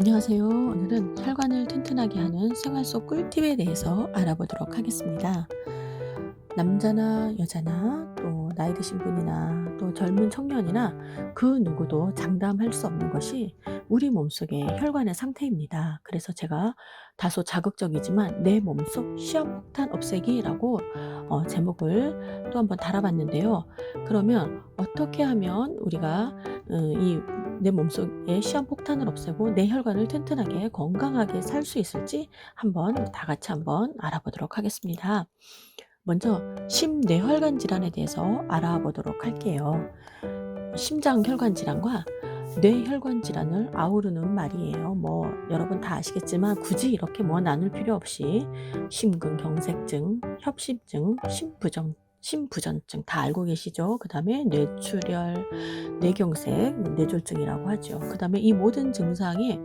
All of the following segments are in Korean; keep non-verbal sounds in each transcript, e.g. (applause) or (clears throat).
안녕하세요. 오늘은 혈관을 튼튼하게 하는 생활 속 꿀팁에 대해서 알아보도록 하겠습니다. 남자나 여자나 또 나이 드신 분이나 또 젊은 청년이나 그 누구도 장담할 수 없는 것이 우리 몸속의 혈관의 상태입니다. 그래서 제가 다소 자극적이지만 내 몸속 시한폭탄 없애기라고 어, 제목을 또 한번 달아봤는데요. 그러면 어떻게 하면 우리가 어, 이 내 몸속에 시한폭탄을 없애고 내 혈관을 튼튼하게 건강하게 살 수 있을지 한번 다 같이 한번 알아보도록 하겠습니다. 먼저 심뇌혈관 질환에 대해서 알아보도록 할게요. 심장 혈관 질환과 뇌혈관 질환을 아우르는 말이에요. 뭐 여러분 다 아시겠지만 굳이 이렇게 뭐 나눌 필요 없이 심근경색증, 협심증, 심부정 심부전증 다 알고 계시죠? 그 다음에 뇌출혈, 뇌경색, 뇌졸중이라고 하죠. 그 다음에 이 모든 증상이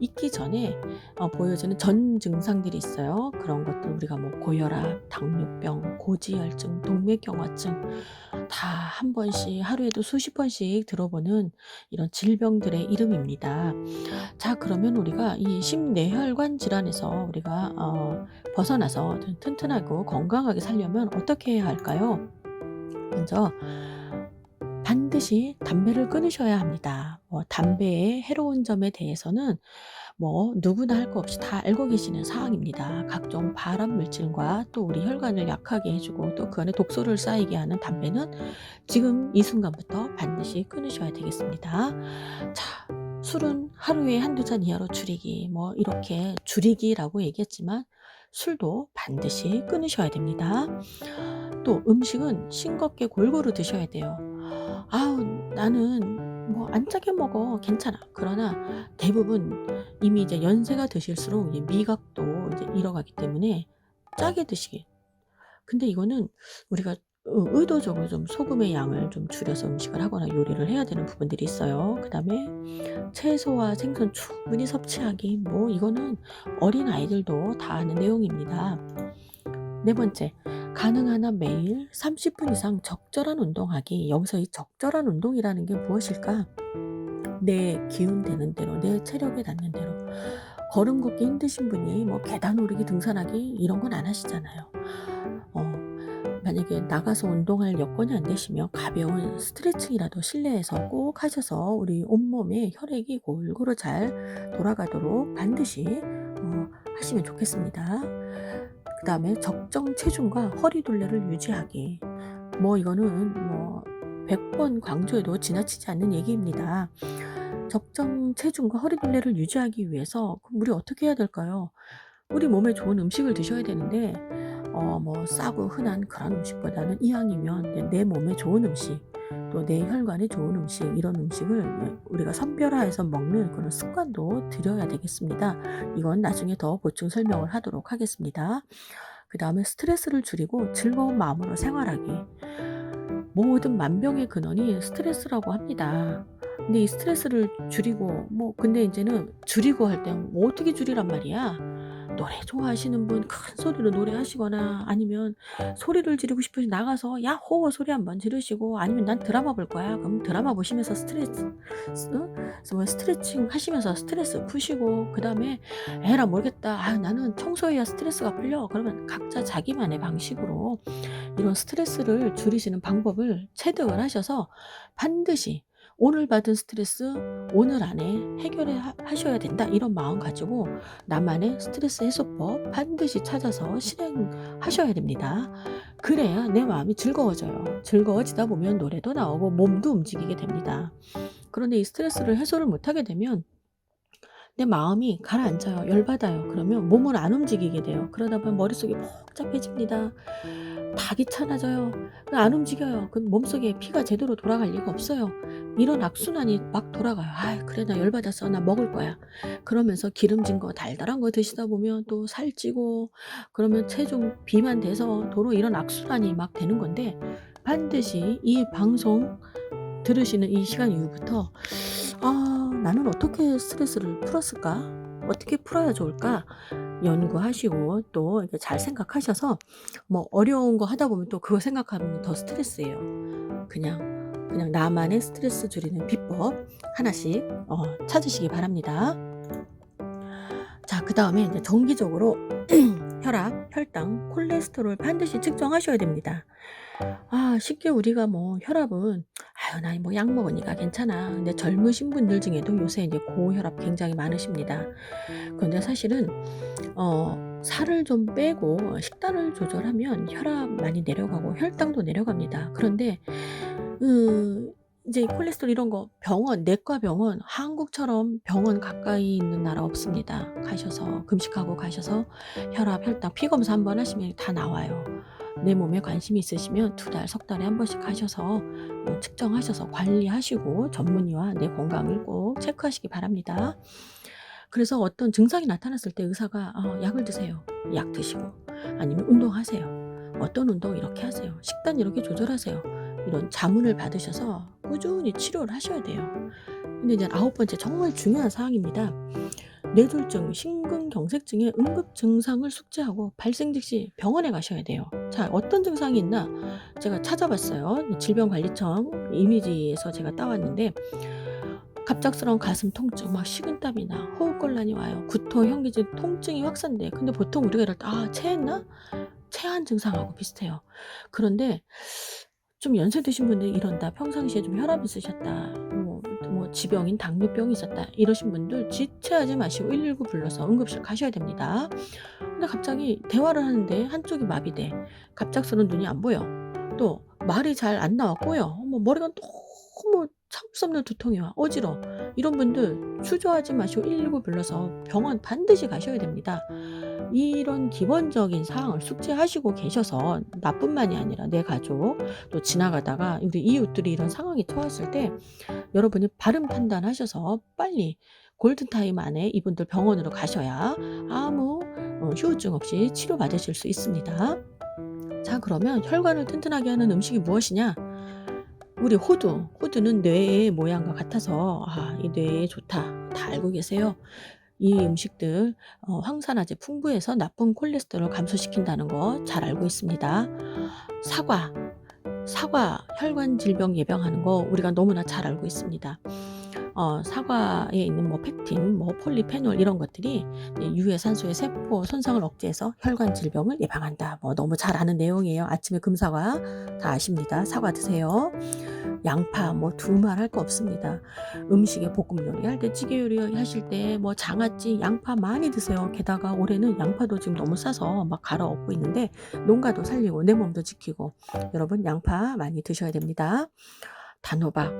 있기 전에 어, 보여지는 전 증상들이 있어요. 그런 것들 우리가 뭐 고혈압, 당뇨병, 고지혈증, 동맥경화증 다 한 번씩 하루에도 수십 번씩 들어보는 이런 질병들의 이름입니다. 자 그러면 우리가 이 심뇌혈관 질환에서 우리가 어, 벗어나서 튼- 튼튼하고 건강하게 살려면 어떻게 해야 할까요? 먼저 반드시 담배를 끊으셔야 합니다. 뭐 담배의 해로운 점에 대해서는 뭐 누구나 할 거 없이 다 알고 계시는 사항입니다. 각종 발암 물질과 또 우리 혈관을 약하게 해주고 또 그 안에 독소를 쌓이게 하는 담배는 지금 이 순간부터 반드시 끊으셔야 되겠습니다. 자, 술은 하루에 한두 잔 이하로 줄이기, 뭐 이렇게 줄이기라고 얘기했지만 술도 반드시 끊으셔야 됩니다. 또 음식은 싱겁게 골고루 드셔야 돼요. 아우, 나는 뭐 안 짜게 먹어. 괜찮아. 그러나 대부분 이미 이제 연세가 드실수록 미각도 이제 잃어가기 때문에 짜게 드시기. 근데 이거는 우리가 어, 의도적으로 좀 소금의 양을 좀 줄여서 음식을 하거나 요리를 해야 되는 부분들이 있어요. 그 다음에 채소와 생선 충분히 섭취하기. 뭐 이거는 어린 아이들도 다 아는 내용입니다. 네 번째, 가능한 한 매일 30분 이상 적절한 운동하기. 여기서 이 적절한 운동이라는 게 무엇일까? 내 기운 되는 대로, 내 체력에 닿는 대로. 걸음 걷기 힘드신 분이 뭐 계단 오르기, 등산하기 이런 건 안 하시잖아요. 어, 만약에 나가서 운동할 여건이 안 되시면 가벼운 스트레칭이라도 실내에서 꼭 하셔서 우리 온몸에 혈액이 골고루 잘 돌아가도록 반드시 어, 하시면 좋겠습니다. 그 다음에 적정 체중과 허리 둘레를 유지하기. 뭐 이거는 뭐 100번 강조해도 지나치지 않는 얘기입니다. 적정 체중과 허리 둘레를 유지하기 위해서 우리 어떻게 해야 될까요? 우리 몸에 좋은 음식을 드셔야 되는데 어 뭐 싸고 흔한 그런 음식보다는 이왕이면 내- 내 몸에 좋은 음식 또 내 혈관에 좋은 음식 이런 음식을 우리가 선별화해서 먹는 그런 습관도 들여야 되겠습니다. 이건 나중에 더 보충 설명을 하도록 하겠습니다. 그 다음에 스트레스를 줄이고 즐거운 마음으로 생활하기. 모든 만병의 근원이 스트레스라고 합니다. 근데 이 스트레스를 줄이고 뭐 근데 이제는 줄이고 할때뭐 어떻게 줄이란 말이야? 노래 좋아하시는 분 큰 소리로 노래하시거나 아니면 소리를 지르고 싶으시 나가서 야호 소리 한번 지르시고 아니면 난 드라마 볼 거야. 그럼 드라마 보시면서 스트레스 어? 뭐 스트레칭 하시면서 스트레스 푸시고 그 다음에 에라 모르겠다. 아 나는 청소해야 스트레스가 풀려. 그러면 각자 자기만의 방식으로 이런 스트레스를 줄이시는 방법을 체득을 하셔서 반드시 오늘 받은 스트레스 오늘 안에 해결해 하- 하셔야 된다. 이런 마음 가지고 나만의 스트레스 해소법 반드시 찾아서 실행하셔야 됩니다. 그래야 내 마음이 즐거워져요. 즐거워지다 보면 노래도 나오고 몸도 움직이게 됩니다. 그런데 이 스트레스를 해소를 못하게 되면 내 마음이 가라앉아요. 열받아요. 그러면 몸을 안 움직이게 돼요. 그러다 보면 머릿속이 복잡해집니다. 다 귀찮아져요. 그안 움직여요. 그 몸속에 피가 제대로 돌아갈 리가 없어요. 이런 악순환이 막 돌아가요. 아, 그래 나 열받았어. 나 먹을 거야. 그러면서 기름진 거 달달한 거 드시다 보면 또 살찌고 그러면 체중 비만 돼서 도로 이런 악순환이 막 되는 건데 반드시 이 방송 들으시는 이 시간 이후부터 아, 나는 어떻게 스트레스를 풀었을까? 어떻게 풀어야 좋을까? 연구하시고 또 잘 생각하셔서 뭐 어려운 거 하다 보면 또 그거 생각하면 더 스트레스예요. 그냥 그냥 나만의 스트레스 줄이는 비법 하나씩 어, 찾으시기 바랍니다. 자, 그 다음에 이제 정기적으로 (clears throat) 혈압, 혈당, 콜레스테롤 반드시 측정하셔야 됩니다. 아 쉽게 우리가 뭐 혈압은 ' 아유 나뭐약 먹으니까 괜찮아.' 근데 젊으신 분들 중에도 요새 이제 고혈압 굉장히 많으십니다. 그런데 사실은 어 살을 좀 빼고 식단을 조절하면 혈압 많이 내려가고 혈당도 내려갑니다. 그런데 그 이제 콜레스테롤 이런 거 병원 내과 병원 한국처럼 병원 가까이 있는 나라 없습니다. 가셔서 금식하고 가셔서 혈압, 혈당, 피 검사 한번 하시면 다 나와요. 내 몸에 관심이 있으시면 두 달, 석 달에 한 번씩 가셔서 어 측정하셔서 관리하시고 전문의와 내 건강을 꼭 체크하시기 바랍니다. 그래서 어떤 증상이 나타났을 때 의사가 어 "약을 드세요." 약 드시고 아니면 "운동하세요." " 어떤 운동?" "이렇게 하세요." "식단 이렇게 조절하세요." 이런 자문을 받으셔서 꾸준히 치료를 하셔야 돼요. 근데 이제 아홉 번째 정말 중요한 사항입니다. 뇌졸중, 심근경색증의 응급 증상을 숙지하고 발생 즉시 병원에 가셔야 돼요. 자, 어떤 증상이 있나? 제가 찾아봤어요. 질병관리청 이미지에서 제가 따왔는데 갑작스러운 가슴 통증, 막 식은땀이 나, 호흡곤란이 와요. 구토, 현기증, 통증이 확산돼. 근데 보통 우리가 이럴 때 '아 체했나?' 체한 증상하고 비슷해요. 그런데 좀 연세 드신 분들이 이런다. 평상시에 좀 혈압 있으셨다. 뭐, 뭐 지병인 당뇨병이 있었다. 이러신 분들 지체하지 마시고 119 불러서 응급실 가셔야 됩니다. 근데 갑자기 대화를 하는데 한쪽이 마비돼. 갑작스러운 눈이 안 보여. 또 말이 잘 안 나와 꼬여. 뭐 머리가 너무 참을 수 없는 두통이 와. 어지러워. 이런 분들 주저하지 마시고 119 불러서 병원 반드시 가셔야 됩니다. 이런 기본적인 사항을 숙지하시고 계셔서 나뿐만이 아니라 내 가족 또 지나가다가 우리 이웃들이 이런 상황에 처했을 때 여러분이 바른 판단하셔서 빨리 골든타임 안에 이분들 병원으로 가셔야 아무 어 후유증 없이 치료받으실 수 있습니다. 자 그러면 혈관을 튼튼하게 하는 음식이 무엇이냐? 우리 호두. 호두는 뇌의 모양과 같아서 아 이 뇌에 좋다. 다 알고 계세요. 이 음식들 어 황산화제 풍부해서 나쁜 콜레스테롤을 감소시킨다는 거 잘 알고 있습니다. 사과. 사과 혈관 질병 예방하는 거 우리가 너무나 잘 알고 있습니다. 어 사과에 있는 뭐 펙틴, 뭐 폴리페놀 이런 것들이 이 유해 산소의 세포 손상을 억제해서 혈관 질병을 예방한다. 뭐 너무 잘 아는 내용이에요. 아침에 금사과 다 아십니다. 사과 드세요. 양파 뭐 두말 할 거 없습니다. 음식에 볶음 요리 할 때 찌개 요리 하실 때 뭐 장아찌, 양파 많이 드세요. 게다가 올해는 양파도 지금 너무 싸서 막 갈아 엎고 있는데 농가도 살리고 내 몸도 지키고 여러분 양파 많이 드셔야 됩니다. 단호박.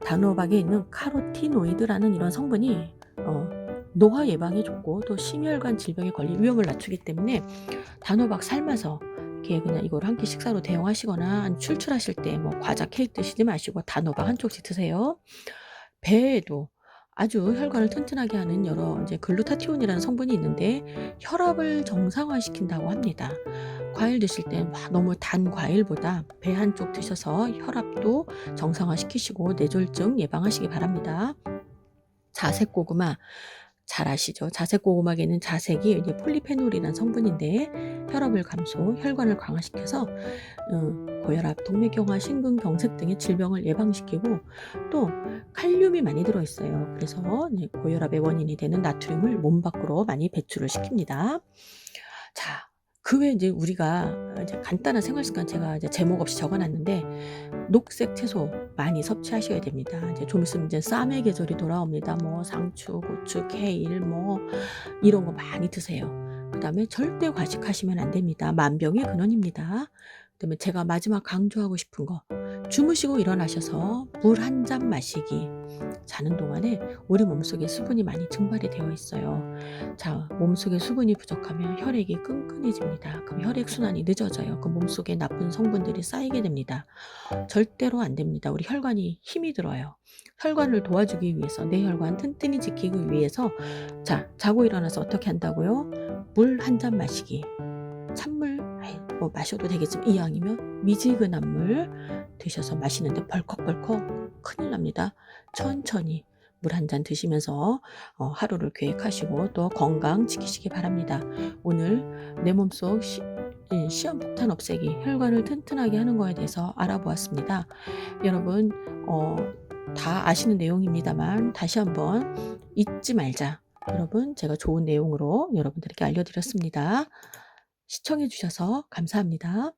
단호박에 있는 카로티노이드라는 이런 성분이 어 노화 예방에 좋고 또 심혈관 질병에 걸릴 위험을 낮추기 때문에 단호박 삶아서 이렇게 그냥 이걸 한 끼 식사로 대용하시거나 출출하실 때 뭐 과자, 케이크 드시지 마시고 단호박 한 쪽씩 드세요. 배에도 아주 혈관을 튼튼하게 하는 여러 이제 글루타티온이라는 성분이 있는데 혈압을 정상화시킨다고 합니다. 과일 드실 때막 너무 단 과일보다 배 한쪽 드셔서 혈압도 정상화시키시고 뇌졸중 예방하시기 바랍니다. 자색 고구마 잘 아시죠? 자색 고구마에는 자색이 이제 폴리페놀이라는 성분인데 혈압을 감소, 혈관을 강화시켜서 어 고혈압, 동맥경화, 심근경색 등의 질병을 예방시키고 또 칼륨이 많이 들어 있어요. 그래서 네 고혈압의 원인이 되는 나트륨을 몸 밖으로 많이 배출을 시킵니다. 자 그 외에 이제 우리가 이제 간단한 생활 습관 제가 이제 제목 없이 적어 놨는데 녹색 채소 많이 섭취하셔야 됩니다. 이제 좀 있으면 이제 쌈의 계절이 돌아옵니다. 뭐 상추, 고추, 케일 뭐 이런 거 많이 드세요. 그다음에 절대 과식하시면 안 됩니다. 만병의 근원입니다. 그다음에 제가 마지막 강조하고 싶은 거 주무시고 일어나셔서 물 한 잔 마시기. 자는 동안에 우리 몸속에 수분이 많이 증발이 되어 있어요. 자 몸속에 수분이 부족하면 혈액이 끈끈해집니다. 그럼 혈액 순환이 늦어져요. 그 몸속에 나쁜 성분들이 쌓이게 됩니다. 절대로 안 됩니다. 우리 혈관이 힘이 들어요. 혈관을 도와주기 위해서 내 혈관 튼튼히 지키기 위해서 자 자고 일어나서 어떻게 한다고요? 물 한 잔 마시기. 찬물 뭐 마셔도 되겠지만 이왕이면 미지근한 물 드셔서 마시는데 벌컥벌컥 큰일 납니다. 천천히 물 한 잔 드시면서 어, 하루를 계획하시고 또 건강 지키시기 바랍니다. 오늘 내 몸속 시, 시험 폭탄 없애기 혈관을 튼튼하게 하는 거에 대해서 알아보았습니다. 여러분 어, 다 아시는 내용입니다만 다시 한번 잊지 말자. 여러분 제가 좋은 내용으로 여러분들에게 알려드렸습니다. 시청해주셔서 감사합니다.